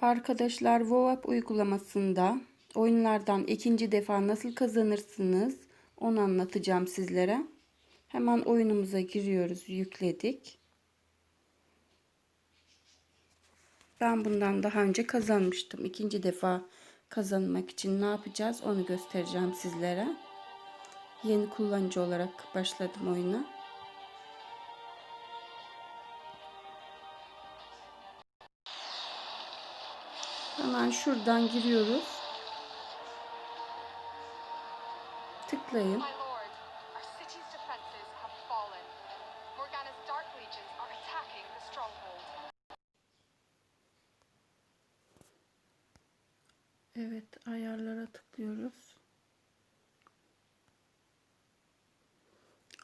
Arkadaşlar VoApp uygulamasında oyunlardan ikinci defa nasıl kazanırsınız onu anlatacağım sizlere. Hemen oyunumuza giriyoruz. Yükledik. Ben bundan daha önce kazanmıştım. İkinci defa kazanmak için ne yapacağız onu göstereceğim sizlere. Yeni kullanıcı olarak başladım oyuna. Hemen şuradan giriyoruz. Tıklayın. Evet, ayarlara tıklıyoruz.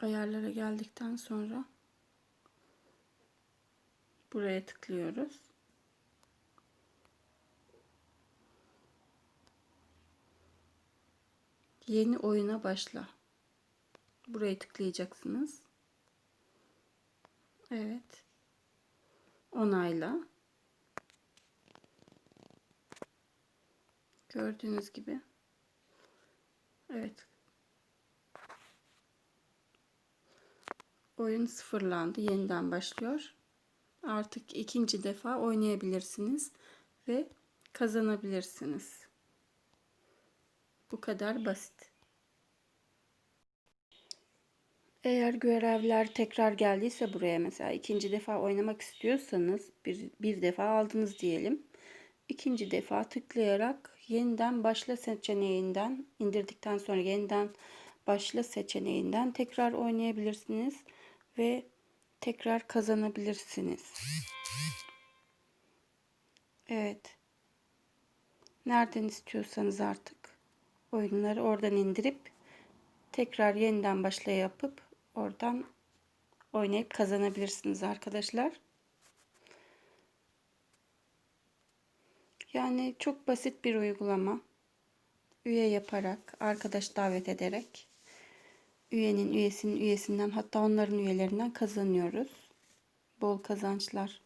Ayarlara geldikten sonra buraya tıklıyoruz. Yeni oyuna başla. Buraya tıklayacaksınız. Evet. Onayla. Gördüğünüz gibi. Evet. Oyun sıfırlandı. Yeniden başlıyor. Artık ikinci defa oynayabilirsiniz ve kazanabilirsiniz. Bu kadar basit. Eğer görevler tekrar geldiyse buraya mesela ikinci defa oynamak istiyorsanız bir, bir defa aldınız diyelim. İkinci defa tıklayarak yeniden başla seçeneğinden indirdikten sonra yeniden başla seçeneğinden tekrar oynayabilirsiniz ve tekrar kazanabilirsiniz. Evet. Nereden istiyorsanız artık oyunları oradan indirip tekrar yeniden başla yapıp oradan oynayıp kazanabilirsiniz arkadaşlar. Yani çok basit bir uygulama. Üye yaparak, arkadaş davet ederek üyenin üyesinin üyesinden hatta onların üyelerinden kazanıyoruz. Bol kazançlar.